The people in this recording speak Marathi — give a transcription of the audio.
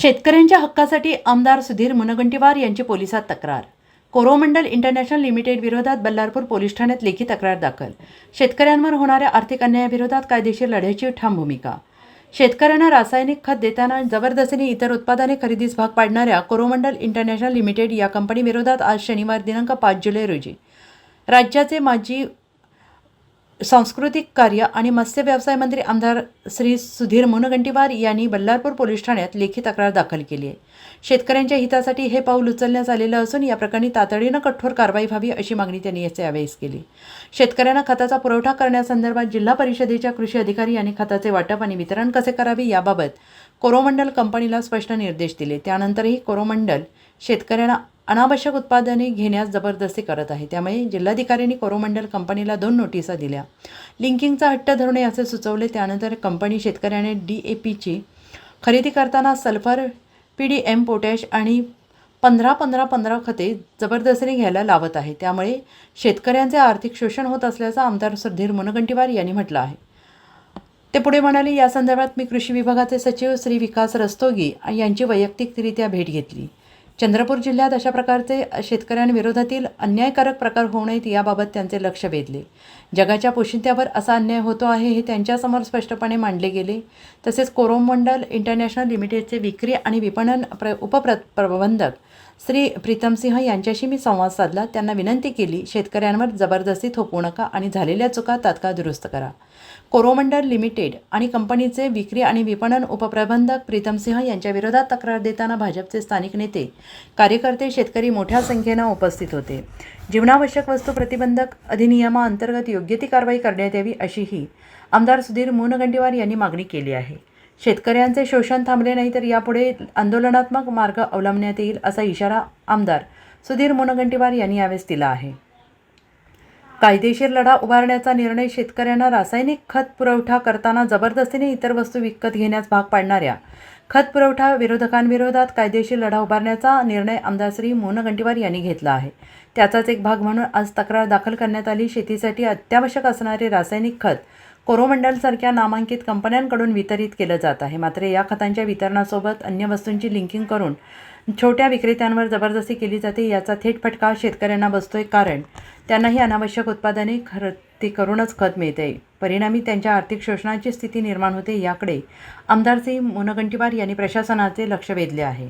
शेतकऱ्यांच्या हक्कासाठी आमदार सुधीर मुनगंटीवार यांची पोलिसात तक्रार. कोरोमंडल इंटरनॅशनल लिमिटेड विरोधात बल्लारपूर पोलीस ठाण्यात लेखी तक्रार दाखल. शेतकऱ्यांवर होणाऱ्या आर्थिक अन्यायाविरोधात कायदेशीर लढ्याची ठाम भूमिका. शेतकऱ्यांना रासायनिक खत देताना जबरदस्तीने इतर उत्पादने खरेदीस भाग पाडणाऱ्या कोरोमंडल इंटरनॅशनल लिमिटेड या कंपनीविरोधात आज शनिवार दिनांक पाच जुलै रोजी राज्याचे माजी सांस्कृतिक कार्य आणि मत्स्य व्यवसाय मंत्री आमदार श्री सुधीर मुनगंटीवार यांनी बल्लारपूर पोलीस ठाण्यात लेखी तक्रार दाखल केली आहे. शेतकऱ्यांच्या हितासाठी हे पाऊल उचलण्यात आलेलं असून या प्रकरणी तातडीनं कठोर कारवाई व्हावी अशी मागणी त्यांनी यावेळेस केली. शेतकऱ्यांना खताचा पुरवठा करण्यासंदर्भात जिल्हा परिषदेच्या कृषी अधिकारी यांनी खताचे वाटप आणि वितरण कसे करावे याबाबत कोरोमंडल कंपनीला स्पष्ट निर्देश दिले. त्यानंतरही कोरोमंडल शेतकऱ्यांना अनावश्यक उत्पादने घेण्यास जबरदस्ती करत आहे. त्यामुळे जिल्हाधिकाऱ्यांनी कोरोमंडल कंपनीला दोन नोटिसा दिल्या. लिंकिंगचा हट्ट धरणे असे सुचवले. त्यानंतर कंपनी शेतकऱ्याने डी ए पीची खरेदी करताना sulphur P D M potash आणि पंधरा पंधरा पंधरा खते जबरदस्तीने घ्यायला लावत आहे. त्यामुळे शेतकऱ्यांचे आर्थिक शोषण होत असल्याचं आमदार सुधीर मुनगंटीवार यांनी म्हटलं आहे. ते पुढे म्हणाले या संदर्भात मी कृषी विभागाचे सचिव श्री विकास रस्तोगी यांची वैयक्तिकरित्या भेट घेतली. चंद्रपूर जिल्ह्यात अशा प्रकारचे शेतकऱ्यांविरोधातील अन्यायकारक प्रकार होऊ नयेत याबाबत त्यांचे लक्ष वेधले. जगाच्या पोशिंद्यावर असा अन्याय होतो आहे हे त्यांच्यासमोर स्पष्टपणे मांडले गेले. तसेच कोरोमंडल इंटरनॅशनल लिमिटेडचे विक्री आणि विपणन प्र उपप्र प्रबंधक श्री प्रीतमसिंह यांच्याशी मी संवाद साधला. त्यांना विनंती केली शेतकऱ्यांवर जबरदस्ती थोपू नका आणि झालेल्या चुका तात्काळ दुरुस्त करा. कोरोमंडल लिमिटेड आणि कंपनीचे विक्री आणि विपणन उपप्रबंधक प्रीतमसिंह यांच्याविरोधात यांच्या विरोधात तक्रार देताना भाजपचे स्थानिक नेते कार्यकर्ते शेतकरी मोठ्या संख्येनं उपस्थित होते. जीवनावश्यक वस्तू प्रतिबंधक अधिनियमाअंतर्गत योग्य ती कारवाई करण्यात यावी अशीही आमदार सुधीर मुनगंटीवार यांनी मागणी केली आहे. शेतकऱ्यांचे शोषण थांबले नाही तर यापुढे आंदोलनात्मक मार्ग अवलंबण्यात येईल असा इशारा आमदार सुधीर मुनगंटीवार यांनी यावेळेस दिला आहे. कायदेशीर लढा उभारण्याचा निर्णय शेतकऱ्यांना रासायनिक खत पुरवठा करताना जबरदस्तीने इतर वस्तू विकत घेण्यास भाग पाडणाऱ्या खत पुरवठा विरोधकांविरोधात कायदेशीर लढा उभारण्याचा निर्णय आमदार श्री मुनगंटीवार यांनी घेतला आहे. त्याचाच एक भाग म्हणून आज तक्रार दाखल करण्यात आली. शेतीसाठी अत्यावश्यक असणारे रासायनिक खत कोरोमंडलसारख्या नामांकित कंपन्यांकडून वितरित केलं जात आहे. मात्र या खतांच्या वितरणासोबत अन्य वस्तूंची लिंकिंग करून छोट्या विक्रेत्यांवर जबरदस्ती केली जाते याचा थेट फटका शेतकऱ्यांना बसतोय कारण त्यांनाही अनावश्यक उत्पादने खरेदी करूनच खत मिळते. परिणामी त्यांच्या आर्थिक शोषणाची स्थिती निर्माण होते याकडे आमदार सिंह मुनगंटीवार यांनी प्रशासनाचे लक्ष वेधले आहे.